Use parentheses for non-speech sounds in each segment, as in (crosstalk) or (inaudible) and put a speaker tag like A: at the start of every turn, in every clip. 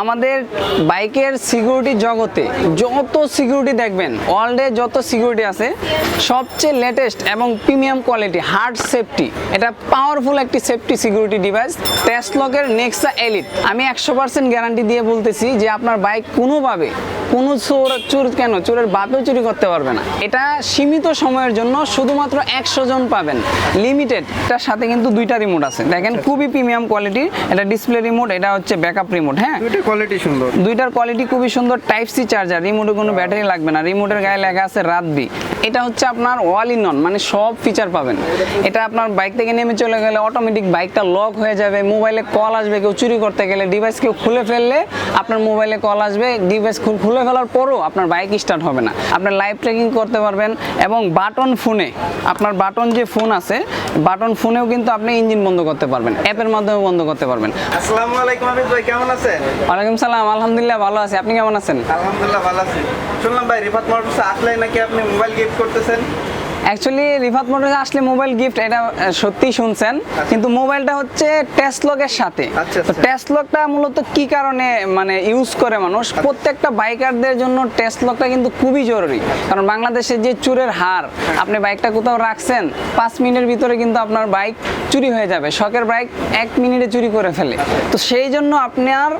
A: আমাদের বাইকের সিকিউরিটি জগতে যত সিকিউরিটি দেখবেন ওয়ার্ল্ডে যত সিকিউরিটি আছে, সবচেয়ে লেটেস্ট এবং প্রিমিয়াম কোয়ালিটি হার্ড সেফটি এটা পাওয়ারফুল একটি সেফটি সিকিউরিটি ডিভাইস টেসলকের নেক্সা এলিট আমি একশো পার্সেন্ট গ্যারান্টি দিয়ে বলতেছি যে আপনার বাইক কোনোভাবে কোনো চোর চোর কেন? চোরের বাপেও চুরি করতে পারবে না। এটা সীমিত সময়ের জন্য শুধুমাত্র একশো জন পাবেন। লিমিটেড এটার সাথে কিন্তু দুইটা রিমোট আছে। দেখেন খুবই প্রিমিয়াম কোয়ালিটি এটা ডিসপ্লে রিমোট এটা হচ্ছে ব্যাকআপ রিমোট হ্যাঁ?
B: দুইটা কোয়ালিটি সুন্দর।
A: দুইটার কোয়ালিটি খুবই সুন্দর টাইপ সি চার্জার রিমোটে কোনো ব্যাটারি লাগবে না। রিমোটের গায়ে লেখা আছে রাতবি এটা হচ্ছে আপনার ওয়াল ইন মানে সব ফিচার পাবেন। এটা আপনার বাইক থেকে নেমে চলে গেলে অটোমেটিক বাইকটা লক হয়ে যাবে মোবাইলে কল আসবে কেউ চুরি করতে গেলে ডিভাইস কেউ খুলে ফেললে আপনার মোবাইলে কল আসবে ডিভাইস খুলে ফেলার পরও আপনার বাইক স্টার্ট হবে না। আপনার লাইভ ট্রেকিং করতে পারবেন এবং বাটন ফোনে আপনার বাটন যে ফোন আছে বাটন ফোনেও কিন্তু আপনি ইঞ্জিন বন্ধ করতে পারবেন অ্যাপের মাধ্যমে বন্ধ করতে পারবেন।
B: আসসালামু আলাইকুম আমি ভাই কেমন আছেন?
A: ওয়ালাইকুম সালাম আলহামদুলিল্লাহ ভালো আছি। আপনি কেমন আছেন?
B: আলহামদুলিল্লাহ ভালো আছি। শুনলাম ভাই রিফাত মোটরস আসলে নাকি আপনি মোবাইল গিফট করতেছেন?
A: অ্যাকচুয়ালি রিফাত মোটরস আসলে মোবাইল গিফট এটা সত্যি শুনছেন। কিন্তু মোবাইলটা হচ্ছে টেস্টলকের সাথে।
B: আচ্ছা,
A: তো
B: আচ্ছা।
A: টেস্টলকটা মূলত কি কারণে মানে ইউজ করে মানুষ? প্রত্যেকটা বাইকারদের জন্য টেস্টলকটা কিন্তু খুবই জরুরি। কারণ বাংলাদেশে যে চুরের হার আপনি বাইকটা কোথাও রাখছেন পাঁচ মিনিটের ভিতরে কিন্তু আপনার বাইক চুরি হয়ে যাবে। শখের বাইক এক মিনিটে চুরি করে ফেলে। তো সেই জন্য আপনার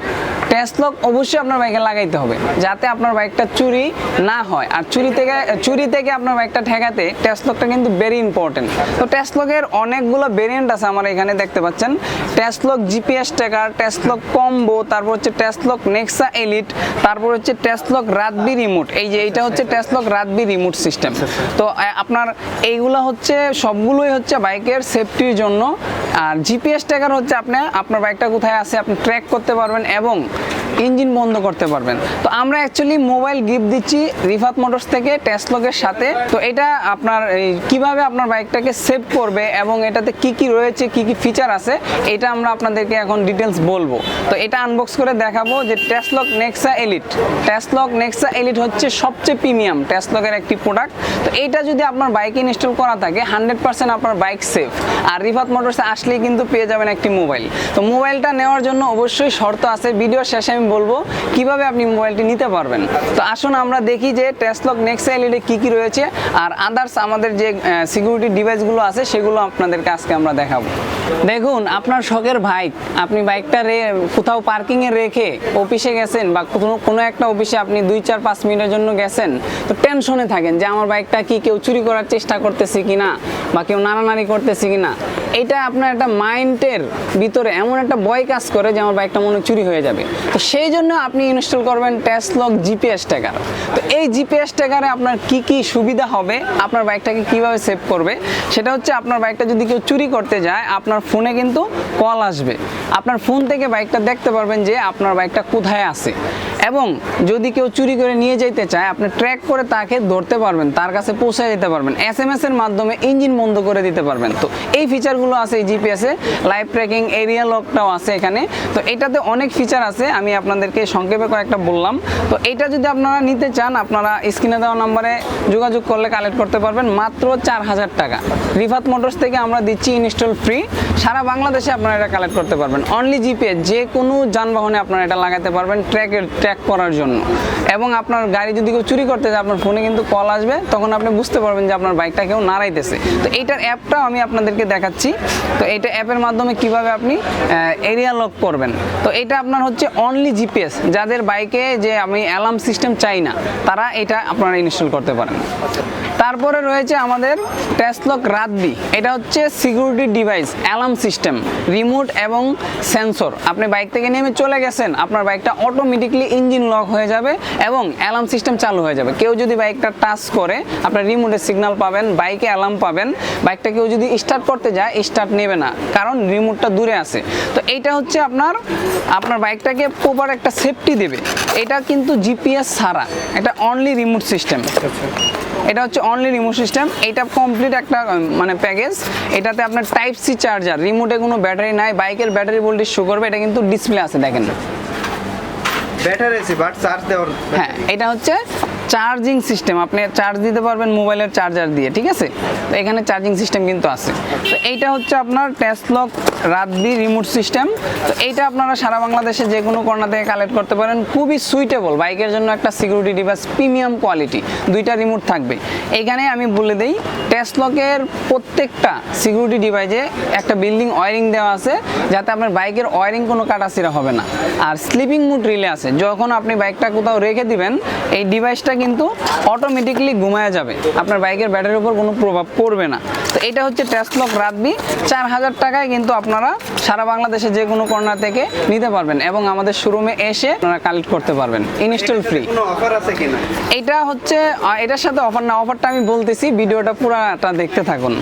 A: টেস্টলক অবশ্যই আপনার বাইকে লাগাইতে হবে, যাতে আপনার বাইকটা চুরি না হয়। আর চুরি থেকে চুরি থেকে আপনার বাইকটা ঠেকাতে টেস্টলকটা কিন্তু ভেরি ইম্পর্টেন্ট তো টেস্টলকের অনেকগুলো ভেরিয়েন্ট আছে আমার এখানে দেখতে পাচ্ছেন। Testlock GPS tracker Testlock combo তারপর হচ্ছে টেস্টলক নেক্সা এলিট তারপর হচ্ছে টেস্টলক রাতবি রিমোট এই যে এইটা হচ্ছে টেস্টলক রাতবি রিমোট সিস্টেম তো আপনার এইগুলো হচ্ছে, সবগুলোই হচ্ছে বাইকের সেফটির জন্য। আর জিপিএস ট্র্যাকার হচ্ছে আপনি, আপনার বাইকটা কোথায় আছে, আপনি ট্র্যাক করতে পারবেন এবং ইঞ্জিন বন্ধ করতে পারবেন। তো আমরা অ্যাকচুয়ালি মোবাইল গিফট দিচ্ছি রিফাত মোটরস থেকে টেসলকের সাথে। তো এটা আপনার কীভাবে আপনার বাইকটাকে সেভ করবে এবং এটাতে কি কি রয়েছে, কি কি ফিচার আছে, এটা আমরা আপনাদেরকে এখন ডিটেলস বলব। তো এটা আনবক্স করে দেখাবো যে Teslock Nexa Elite. Teslock Nexa Elite হচ্ছে সবচেয়ে প্রিমিয়াম টেসলকের একটি প্রোডাক্ট তো এটা যদি আপনার বাইকে ইনস্টল করা থাকে হান্ড্রেড পার্সেন্ট আপনার বাইক সেফ আর রিফাত মোটরসে আসলেই কিন্তু পেয়ে যাবেন একটি মোবাইল তো মোবাইলটা নেওয়ার জন্য অবশ্যই শর্ত আছে। ভিডিওর শেষে আমি বলব, কীভাবে আপনি মোবাইলটি নিতে পারবেন। তো আসুন আমরা দেখি যে টেসলক নেক্সা এলইডি কি কি রয়েছে, আর আদার্স আমাদের যে সিকিউরিটি ডিভাইসগুলো আছে, সেগুলো আপনাদেরকে আজকে আমরা দেখাবো। দেখুন, আপনার শখের বাইক আপনি বাইকটা রে, কোথাও পার্কিংয়ে রেখে অফিসে গেছেন বা কোনো কোনো একটা অফিসে আপনি দুই, চার, পাঁচ মিনিটের জন্য গেছেন, তো টেনশনে থাকেন যে আমার বাইকটা কি কেউ চুরি করার চেষ্টা করতেছে কিনা বা কেউ নাড়ানাড়ি করতেছে কিনা। এটা আপনার একটা মাইন্ডের ভিতরে এমন একটা ভয় কাজ করে যে আমার বাইকটা মনে চুরি হয়ে যাবে। তো সেই জন্য আপনি ইনস্টল করবেন টেসলক জিপিএস ট্যাগার তো এই জিপিএস ট্যাগারে আপনার কি কি সুবিধা হবে, আপনার বাইকটাকে কীভাবে সেভ করবে, সেটা হচ্ছে আপনার বাইকটা যদি কেউ চুরি করতে যায়, আপনার ফোনে কিন্তু কল আসবে। আপনার ফোন থেকে বাইকটা দেখতে পারবেন যে আপনার বাইকটা কোথায় আছে। এবং যদি কেউ চুরি করে নিয়ে যেতে চায়, আপনি ট্র্যাক করে তাকে ধরতে পারবেন, তার কাছে পৌঁছে যেতে পারবেন এস এম এর মাধ্যমে ইঞ্জিন বন্ধ করে দিতে পারবেন। তো এই ফিচারগুলো আছে এই জিপিএসে লাইভ ট্র্যাকিং এরিয়া লকটাও আছে এখানে। তো এটাতে অনেক ফিচার আছে, আমি আপনাদেরকে সংক্ষেপে কয়েকটা বললাম। তো এটা যদি আপনারা নিতে চান, আপনারা স্ক্রিনে দেওয়া নম্বরে যোগাযোগ করলে কালেক্ট করতে পারবেন, মাত্র চার হাজার টাকা। রিফাত মোটরস থেকে আমরা দিচ্ছি ইনস্টল ফ্রি সারা বাংলাদেশে আপনারা এটা কালেক্ট করতে পারবেন। অনলি জিপিএস যে কোনো যানবাহনে আপনারা এটা লাগাতে পারবেন ট্র্যাকের ট্র্যাক করার জন্য। এবং আপনার গাড়ি যদি কেউ চুরি করতে যায়, আপনার ফোনে কিন্তু কল আসবে, তখন আপনি বুঝতে পারবেন যে আপনার বাইকটা কেউ নাড়াইতেছে। তো এইটার অ্যাপটাও আমি আপনাদেরকে দেখাচ্ছি। তো এইটা অ্যাপের মাধ্যমে কীভাবে আপনি এরিয়া লক করবেন। তো এটা আপনার হচ্ছে অনলি জিপিএস যাদের বাইকে যে আমি অ্যালার্ম সিস্টেম চাই না, তারা এটা আপনারা ইনস্টল করতে পারেন। তারপরে রয়েছে আমাদের টেসলক রাতবি। এটা হচ্ছে security device, alarm system, remote এবং সেন্সর। আপনি বাইক থেকে নেমে চলে গেছেন, আপনার বাইকটা অটোমেটিকলি ইঞ্জিন লক হয়ে যাবে এবং অ্যালার্ম সিস্টেম চালু হয়ে যাবে। কেউ যদি বাইকটা টাচ করে আপনার রিমোটে সিগন্যাল পাবেন, বাইকে অ্যালার্ম পাবেন, বাইকটা কেউ যদি স্টার্ট করতে যায়, স্টার্ট নেবে না, কারণ রিমোটটা দূরে আছে। তো এইটা হচ্ছে আপনার আপনার বাইকটাকে প্রপার একটা সেফটি দেবে। এটা কিন্তু জিপিএস ছাড়া, এটা অনলি রিমোট সিস্টেম এটা হচ্ছে অনলি রিমোট সিস্টেম এটা কমপ্লিট একটা মানে প্যাকেজ এটাতে আপনার টাইপ সি চার্জার রিমোটে কোনো ব্যাটারি নাই। বাইকের ব্যাটারি ভোল্টেজ শো করবে। এটা কিন্তু ডিসপ্লে আছে দেখেন।
B: ব্যাটারি আছে বাট চার্জ দেওয়ার
A: হ্যাঁ এটা হচ্ছে চার্জিং সিস্টেম, আপনি চার্জ দিতে পারবেন মোবাইলের চার্জার দিয়ে, ঠিক আছে? তো এখানে চার্জিং সিস্টেম কিন্তু আছে। তো এইটা হচ্ছে আপনার টেসলক রাতবি রিমোট সিস্টেম তো এইটা আপনারা সারা বাংলাদেশে যে কোনো কর্নার থেকে কালেক্ট করতে পারেন। খুবই সুইটেবল বাইকের জন্য একটা সিকিউরিটি ডিভাইস প্রিমিয়াম কোয়ালিটি দুইটা রিমোট থাকবে। এখানে আমি বলে দিই টেসলকের প্রত্যেকটা সিকিউরিটি ডিভাইসে একটা বিল্ডিং ওয়ারিং দেওয়া আছে, যাতে আপনার বাইকের ওয়ারিং কোনো কাটাছিরা হবে না। আর স্লিপিং মুড রিলে আছে। যখন আপনি বাইকটা কোথাও রেখে দিবেন, এই ডিভাইসটা কিন্তু অটোমেটিকলি ঘুমায় যাবে। আপনার বাইকের ব্যাটারির উপর কোনো প্রভাব পড়বে না। তো এটা হচ্ছে টেস্টলক রাতবি চার হাজার টাকায় কিন্তু আপনারা সারা বাংলাদেশে যে কোনো কর্নার থেকে নিতে পারবেন এবং আমাদের শোরুমে এসে আপনারা কালেক্ট করতে পারবেন। ইনস্টল ফ্রি
B: কোনো অফার আছে কিনা?
A: এটা হচ্ছে এটার সাথে অফার না অফারটা আমি বলতেছি ভিডিওটা পুরাটা দেখতে থাকুন।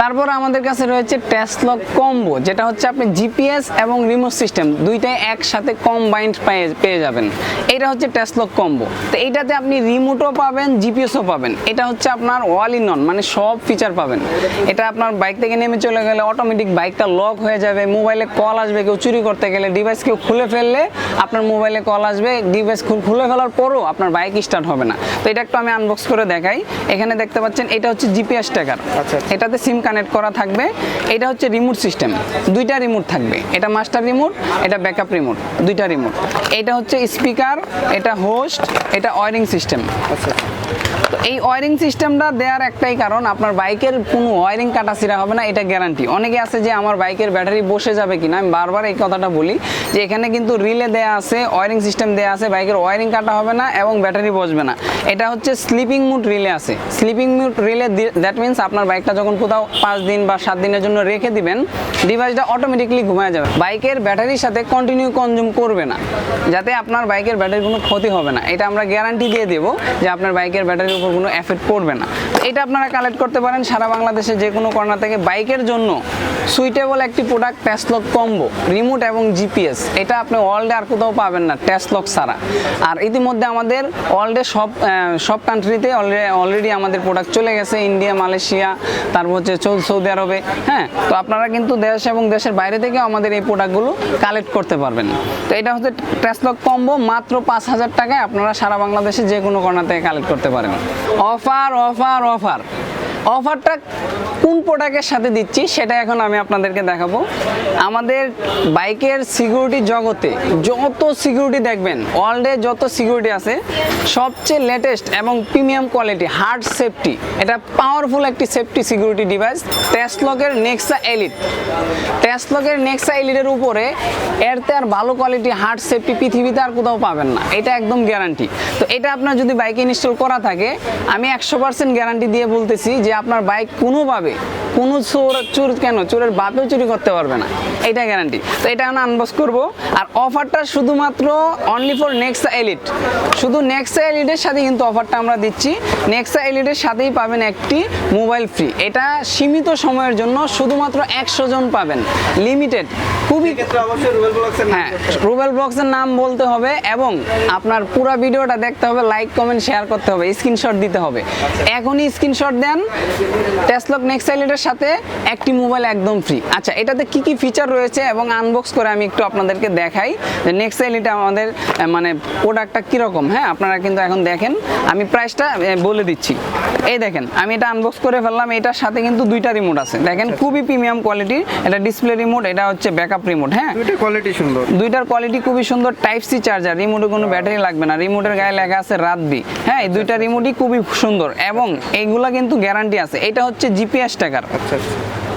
A: তারপর আমাদের কাছে রয়েছে টেসলক কম্বো যেটা হচ্ছে আপনি জিপিএস এবং রিমোট সিস্টেম দুইটাই একসাথে কম্বাইন্ড পেয়ে পেয়ে যাবেন। এটা হচ্ছে টেসলক কম্বো তো এইটাতে আপনি রিমোটও পাবেন জিপিএসও পাবেন। এটা হচ্ছে আপনার ওয়াল ইন অন মানে সব ফিচার পাবেন। এটা আপনার বাইক থেকে নেমে চলে গেলে অটোমেটিক বাইকটা লক হয়ে যাবে মোবাইলে কল আসবে কেউ চুরি করতে গেলে ডিভাইস কেউ খুলে ফেললে আপনার মোবাইলে কল আসবে ডিভাইস খুলে ফেলার পরও আপনার বাইক স্টার্ট হবে না। তো এটা একটু আমি আনবক্স করে দেখাই। এখানে দেখতে পাচ্ছেন এটা হচ্ছে জিপিএস ট্যাকার
B: আচ্ছা।
A: এটাতে সিম কানেক্ট করা থাকবে, এটা হচ্ছে রিমোট সিস্টেম দুইটা রিমোট থাকবে। এটা মাস্টার রিমোট এটা ব্যাকআপ রিমোট দুইটা রিমোট এটা হচ্ছে স্পিকার এটা হোস্ট এটা ওয়ারিং সিস্টেম
B: আচ্ছা
A: তো এই ওয়ারিং সিস্টেমটা দেওয়ার একটাই কারণ, আপনার বাইকের কোনো ওয়ারিং কাটাছিরা হবে না, এটা গ্যারান্টি অনেকে আছে যে আমার বাইকের ব্যাটারি বসে যাবে কিনা, আমি বারবার এই কথাটা বলি যে এখানে কিন্তু রিলে দেয়া আছে ওয়ারিং সিস্টেম দেয়া আছে, বাইকের ওয়ারিং কাটা হবে না এবং ব্যাটারি বসবে না। এটা হচ্ছে স্লিপিং মুড রিলে আছে। Sleeping mode relay that means আপনার বাইকটা যখন কোথাও পাঁচ দিন বা সাত দিনের জন্য রেখে দিবেন ডিভাইসটা অটোমেটিকলি ঘুমায় যাবে। বাইকের ব্যাটারির সাথে কন্টিনিউ কনজিউম করবে না, যাতে আপনার বাইকের ব্যাটারির কোনো ক্ষতি হবে না। এটা আমরা গ্যারান্টি দিয়ে দেবো যে আপনার বাইকের ব্যাটারির উপর কোনো এফেক্ট পড়বে না। এটা আপনারা কালেক্ট করতে পারেন। সারা বাংলাদেশে যে কোনো কর্নার থেকে বাইকের জন্য সুইটেবল একটি প্রোডাক্ট টেসলক কম্বো রিমোট এবং জিপিএস এটা আপনি ওয়ার্ল্ডে আর কোথাও পাবেন না টেসলক ছাড়া। আর ইতিমধ্যে আমাদের ওয়ার্ল্ডে সব সব কান্ট্রিতে অলরেডি আমাদের প্রোডাক্ট চলে গেছে। ইন্ডিয়া মালয়েশিয়া তারপর হচ্ছে সৌদি আরবে হ্যাঁ? তো আপনারা কিন্তু দেশ এবং দেশের বাইরে থেকেও আমাদের এই প্রোডাক্টগুলো কালেক্ট করতে পারবেন। তো এটা হচ্ছে টেসলক কম্বো মাত্র পাঁচ হাজার টাকায় আপনারা সারা বাংলাদেশে যে কোনো কর্নার থেকে কালেক্ট করতে পারেন। অফার অফার অফার অফারটা কোন প্রোডাক্টের সাথে দিচ্ছি সেটা এখন আমি আপনাদেরকে দেখাবো। আমাদের বাইকের সিকিউরিটি জগতে যত সিকিউরিটি দেখবেন ওয়ার্ল্ডে যত সিকিউরিটি আছে, সবচেয়ে লেটেস্ট এবং প্রিমিয়াম কোয়ালিটি হার্ড সেফটি এটা পাওয়ারফুল একটি সেফটি সিকিউরিটি ডিভাইস টেসলকের নেক্সা এলিট টেসলকের নেক্সা এলিটের উপরে এরতে আর ভালো কোয়ালিটি হার্ড সেফটি পৃথিবীতে আর কোথাও পাবেন না। এটা একদম গ্যারান্টি তো এটা আপনার যদি বাইকে ইনস্টল করা থাকে, আমি একশো পার্সেন্ট গ্যারান্টি দিয়ে বলতেছি যে আপনার বাইক কোনোভাবে কোনো চোর চোর কেন? চোরের বাপেও চুরি করতে পারবে না। এটা গ্যারান্টি তো এটা আমরা আনবক্স করব। আর অফারটা শুধুমাত্র অনলি ফর নেক্সা এলিট শুধু নেক্সা এলিটের সাথে কিন্তু অফারটা আমরা দিচ্ছি। নেক্সা এলিটের সাথেই পাবেন একটি মোবাইল ফ্রি এটা সীমিত সময়ের জন্য শুধুমাত্র একশো জন পাবেন। লিমিটেড খুবই হ্যাঁ। রুবেল ব্লগসের নাম বলতে হবে এবং আপনার পুরো ভিডিওটা দেখতে হবে লাইক কমেন্ট শেয়ার করতে হবে স্ক্রিনশট দিতে হবে। এখনই স্ক্রিনশট দেন টেসলক নেক্সাইলেটের সাথে একটি মোবাইল একদম ফ্রি আচ্ছা এটাতে কি কি ফিচার রয়েছে এবং আনবক্স করে আমি একটু আপনাদেরকে দেখাই। যে নেক্সাইলেটে আমাদের মানে প্রোডাক্টটা কীরকম হ্যাঁ? আপনারা কিন্তু এখন দেখেন। আমি প্রাইসটা বলে দিচ্ছি। এই দেখেন আমি এটা আনবক্স করে ফেললাম। এটার সাথে কিন্তু দুইটা রিমোট আছে। দেখেন খুবই প্রিমিয়াম কোয়ালিটির এটা ডিসপ্লে রিমোট এটা হচ্ছে ব্যাকআপ রিমোট হ্যাঁ?
B: দুইটা কোয়ালিটি সুন্দর।
A: দুইটার কোয়ালিটি খুবই সুন্দর। টাইপ সি চার্জার রিমোটে কোনো ব্যাটারি লাগবে না। রিমোটের গায়ে লেখা আছে রাতবি হ্যাঁ? এই দুইটা রিমোটই খুবই সুন্দর। এবং এইগুলা কিন্তু গ্যারান্টি আছে। এটা হচ্ছে জিপিএস ট্যাগার
B: আচ্ছা আচ্ছা।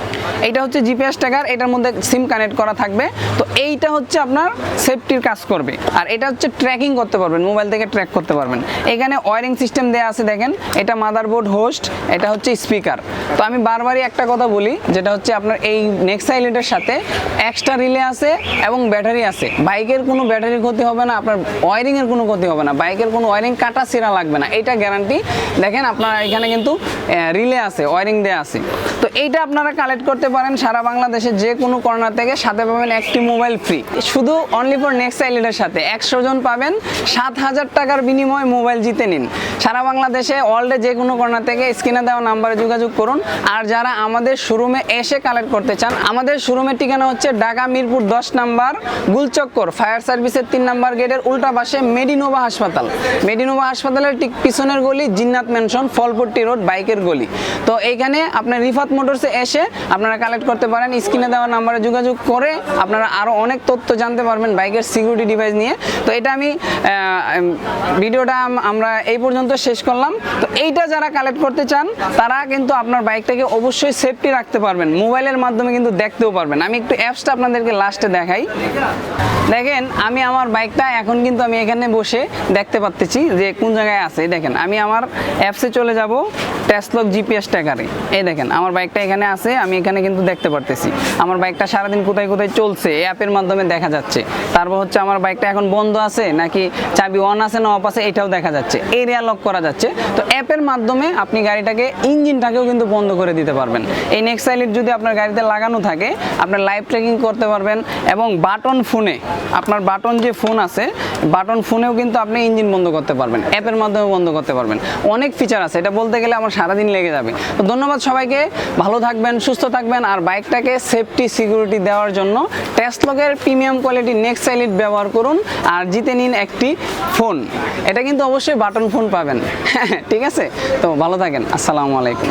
A: এইটা হচ্ছে জিপিএস ট্যাগার এটার মধ্যে সিম কানেক্ট করা থাকবে। তো এইটা হচ্ছে আপনার সেফটির কাজ করবে। আর এটা হচ্ছে ট্র্যাকিং করতে পারবেন মোবাইল থেকে ট্র্যাক করতে পারবেন। এখানে ওয়ারিং সিস্টেম দেওয়া আছে দেখেন, এটা মাদারবোর্ড হোস্ট এটা হচ্ছে স্পিকার তো আমি বারবারই একটা কথা বলি, যেটা হচ্ছে আপনার এই নেক্সাইলেটের সাথে এক্সট্রা রিলে আছে এবং ব্যাটারি আছে। বাইকের কোনো ব্যাটারির ক্ষতি হবে না, আপনার ওয়ারিংয়ের কোনো ক্ষতি হবে না। বাইকের কোনো ওয়ারিং কাটা সিরা লাগবে না, এটা গ্যারান্টি দেখেন আপনার এখানে কিন্তু রিলে আছে ওয়ারিং দেওয়া আছে। তো এইটা আপনারা কালেক্ট করতে পারেন সারা বাংলাদেশে যে কোনো কর্নার থেকে সাথে পাবেন একটি মোবাইল ফ্রি শুধু অনলি ফর নেক্সট আইলেটের সাথে। একশো জন পাবেন, সাত হাজার টাকার বিনিময়ে মোবাইল জিতে নিন। সারা বাংলাদেশে ওয়ার্ল্ডে যে কোনো কর্নার থেকে স্ক্রিনে দেওয়া নাম্বারে যোগাযোগ করুন। আর যারা আমাদের শোরুমে এসে কালেক্ট করতে চান, আমাদের শোরুমের ঠিকানা হচ্ছে ঢাকা মিরপুর দশ নাম্বার, গুলচক্কর ফায়ার সার্ভিসের তিন নাম্বার গেটের উল্টা পাশে মেডিনোভা হাসপাতাল। মেডিনোভা হাসপাতালের ঠিক পিছনের গলি জিন্নাত ম্যানশন ফলপট্টি রোড বাইকের গলি। তো এইখানে আপনার রিফাত মোটরসে এসে আপনারা কালেক্ট করতে পারেন, স্ক্রিনে দেওয়া নাম্বারে যোগাযোগ করে আপনারা আরও অনেক তথ্য জানতে পারবেন বাইকের সিকিউরিটি ডিভাইস নিয়ে। তো এটা আমি ভিডিওটা আমরা এই পর্যন্ত শেষ করলাম। তো এইটা যারা কালেক্ট করতে চান, তারা কিন্তু আপনার বাইকটাকে অবশ্যই সেফটি রাখতে পারবেন। মোবাইলের মাধ্যমে কিন্তু দেখতেও পারবেন। আমি একটু অ্যাপসটা আপনাদেরকে লাস্টে দেখাই। দেখেন, আমি আমার বাইকটা এখন কিন্তু আমি এখানে বসে দেখতে পাচ্ছি যে কোন জায়গায় আছে। দেখেন, আমি আমার অ্যাপসে চলে যাব টেসলক জিপিএস ট্যাকারে এই দেখেন, আমার বাইকটা এখানে আছে, আমি এখানে কিন্তু দেখতে পারতেছি। আমার বাইকটা সারাদিন কোথায় কোথায় চলছে অ্যাপের মাধ্যমে দেখা যাচ্ছে। তারপর হচ্ছে আমার বাইকটা এখন বন্ধ আছে, নাকি চাবি অন আছে না অফ আছে, এটাও দেখা যাচ্ছে। এরিয়া লক করা যাচ্ছে। তো অ্যাপের মাধ্যমে আপনি গাড়িটাকে ইঞ্জিনটাকেও কিন্তু বন্ধ করে দিতে পারবেন। এই নেক্সট সাইলিট যদি আপনার গাড়িতে লাগানো থাকে আপনার লাইভ ট্রেকিং করতে পারবেন এবং বাটন ফোনে আপনার বাটন যে ফোন আছে, বাটন ফোনেও কিন্তু আপনি ইঞ্জিন বন্ধ করতে পারবেন, অ্যাপের মাধ্যমে বন্ধ করতে পারবেন। অনেক ফিচার আছে, এটা বলতে গেলে আমার সারাদিন লেগে যাবে। তো ধন্যবাদ সবাইকে, ভালো থাকবেন, সুস্থ থাকবেন, আর বাইকটাকে সেফটি সিকিউরিটি দেওয়ার জন্য টেসলকের প্রিমিয়াম কোয়ালিটি নেক্সট সাইলিট ব্যবহার করুন, আর জিতে নিন একটি ফোন। এটা কিন্তু অবশ্যই বাটন ফোন পাবেন। (laughs) ঠিক আছে? তো ভালো থাকেন, আসসালামু আলাইকুম।